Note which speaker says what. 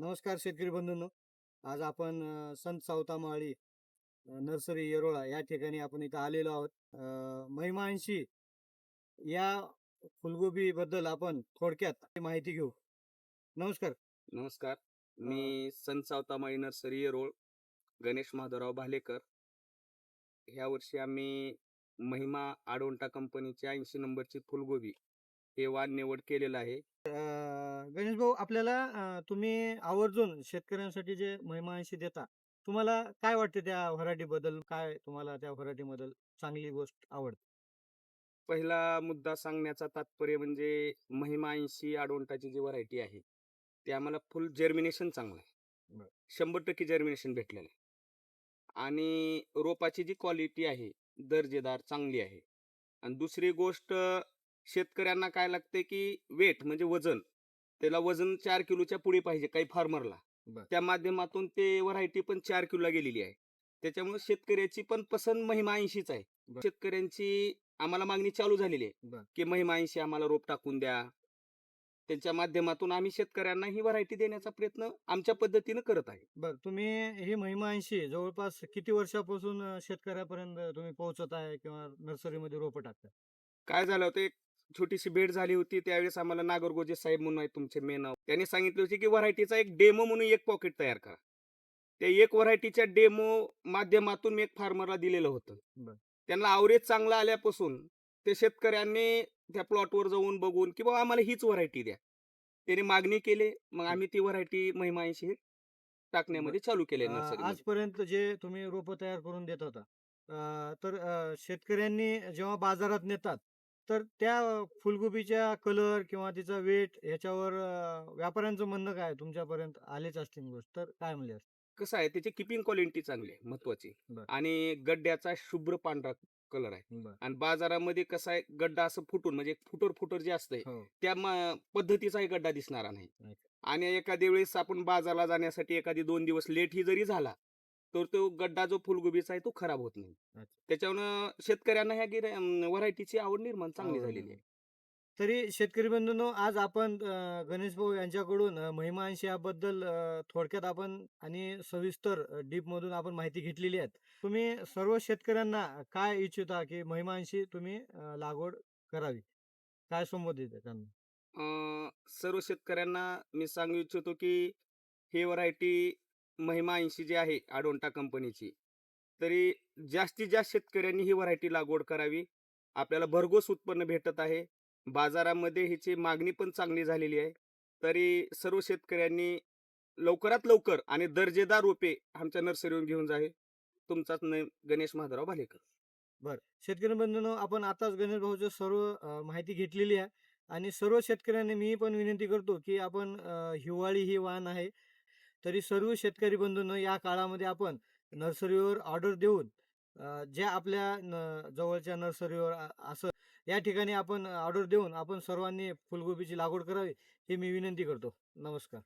Speaker 1: नमस्कार शेतकरी बंधूंनो. आज आपण संत सावतामाळी अ, नर्सरी येरोळा या ठिकाणी आपण इथं आलेलो आहोत. महिमांशी या फुलगोबी बद्दल आपण थोडक्यात माहिती घेऊ. नमस्कार.
Speaker 2: नमस्कार. मी संत सावतामाळी नर्सरी रोड गणेश माधवराव भालेकर. ह्या वर्षी आम्ही महिमा आडोंटा कंपनीची ऐंशी नंबरची फुलगोबी हे वाण निवड केलेलं आहे.
Speaker 1: गणेश भाऊ आपल्याला तुम्ही आवर्जून शेतकऱ्यांसाठी जे महिमांशी देता तुम्हाला काय वाटते त्या व्हरायटी बद्दल काय तुम्हाला त्या व्हरायटी बद्दल चांगली गोष्ट आवडते?
Speaker 2: पहिला मुद्दा सांगण्याचा तात्पर्य म्हणजे महिमा ऐंशी आडोंटाची जी व्हरायटी आहे ते आम्हाला फुल जर्मिनेशन चांगलं आहे. शंभर टक्के जर्मिनेशन भेटलेलं आहे. आणि रोपाची जी क्वालिटी आहे दर्जेदार चांगली आहे. आणि दुसरी गोष्ट शेतकऱ्यांना काय लागते की वेट म्हणजे वजन. त्याला वजन चार किलोच्या पुढे पाहिजे काही फार्मरला. त्या माध्यमातून ते व्हरायटी पण चार किलोला गेलेली आहे. त्याच्यामुळे शेतकऱ्याची पण पसंत महिमा ऐंशीच आहे. शेतकऱ्यांची आम्हाला मागणी चालू झालेली आहे. की महिमा ऐंशी आम्हाला रोप टाकून द्या. त्यांच्या माध्यमातून आम्ही शेतकऱ्यांना ही व्हरायटी देण्याचा प्रयत्न आमच्या पद्धतीनं करत आहे.
Speaker 1: बर तुम्ही ही महिमांशी जवळपास किती वर्षापासून शेतकऱ्यापर्यंत तुम्ही पोहोचत आहे किंवा नर्सरीमध्ये रोपं टाकता?
Speaker 2: काय झालं होतं छोटीशी भेट झाली होती त्यावेळेस आम्हाला नागरगोजे साहेब म्हणून आहेत तुमचे मेन त्यांनी सांगितले होते की व्हरायटीचा एक डेमो म्हणून एक पॉकेट तयार करा. ते एक व्हरायटीच्या डेमो माध्यमातून मी एक फार्मरला दिलेलं होतं. त्यांना आवरेज चांगला आल्यापासून ते शेतकऱ्यांनी त्या प्लॉटवर जाऊन बघून की बाबा आम्हाला हीच व्हरायटी द्या. त्यांनी मागणी केली मग आम्ही ती व्हरायटी महिमाऐंशी टाकण्यामध्ये चालू केले
Speaker 1: आजपर्यंत जे तुम्ही रोपं तयार करून देत होता तर शेतकऱ्यांनी जेव्हा बाजारात नेतात तर त्या फुलगोबीच्या कलर किंवा तिचा वेट ह्याच्यावर अ, व्यापाऱ्यांचं म्हणणं काय तुमच्यापर्यंत आलेच असतील गोष्ट तर काय म्हणले असतील?
Speaker 2: कसं आहे त्याची किपिंग क्वालिटी चांगली आहे महत्वाची
Speaker 1: बरं.
Speaker 2: आणि गड्ड्याचा शुभ्र पांढरा कलर आहे
Speaker 1: बरं.
Speaker 2: आणि बाजारामध्ये कसं आहे गड्डा असं फुटून म्हणजे फुटर फुटर जे असतंय
Speaker 1: हो
Speaker 2: त्या म- पद्धतीचाही गड्डा दिसणारा नाही
Speaker 1: अच्छा.
Speaker 2: आणि एखाद्या वेळेस आपण बाजारला जाण्यासाठी एखादी दोन दिवस लेट ही जरी झाला तर तो गड्डा जो फुलगोबीचा आहे तो खराब होत नाही. त्याच्यामुळं शेतकऱ्यांना ह्या गिर व्हरायटीची आवड निर्माण चांगली झालेली. आहे.
Speaker 1: तरी शेतकरी बंधूंनो आज आपण गणेश भाऊ यांच्याकडून महिमांशी याबद्दल थोडक्यात आपण आणि सविस्तर डीप मधून आपण माहिती घेतलेली आहे तुम्ही सर्व शेतकऱ्यांना काय इच्छिता की महिमांशी तुम्ही लागवड करावी? काय संबोधित आहे त्यांना?
Speaker 2: सर्व शेतकऱ्यांना मी सांगू इच्छितो की ही व्हरायटी महिमा ऐंशी जी आहे आडोंटा कंपनीची तरी जास्तीत जास्त शेतकऱ्यांनी ही व्हरायटी लागवड करावी. आपल्याला भरघोस उत्पन्न भेटत आहे. बाजारामध्ये हिची मागणी पण चांगली झालेली आहे. तरी सर्व शेतकऱ्यांनी लवकरात लवकर आणि दर्जेदार रोपे आमच्या नर्सरीवरून घेऊन जावे तुमचाच न गणेश महाधराव भालेकर.
Speaker 1: बर. शेतकरी बंधूंनो आपण आताच गणेश भाऊचं सर्व माहिती घेतलेली आहे. आणि सर्व शेतकऱ्यांनी मी पण विनंती करतो की आपण हिवाळी ही वाण आहे. तरी सर्व शेतकरी बंधूंनो या काळामध्ये आपण नर्सरीवर ऑर्डर देऊन ज्या आपल्या न जवळच्या नर्सरीवर असं या ठिकाणी आपण ऑर्डर देऊन आपण सर्वांनी फुलगोबीची लागवड करावी हे मी विनंती करतो. नमस्कार.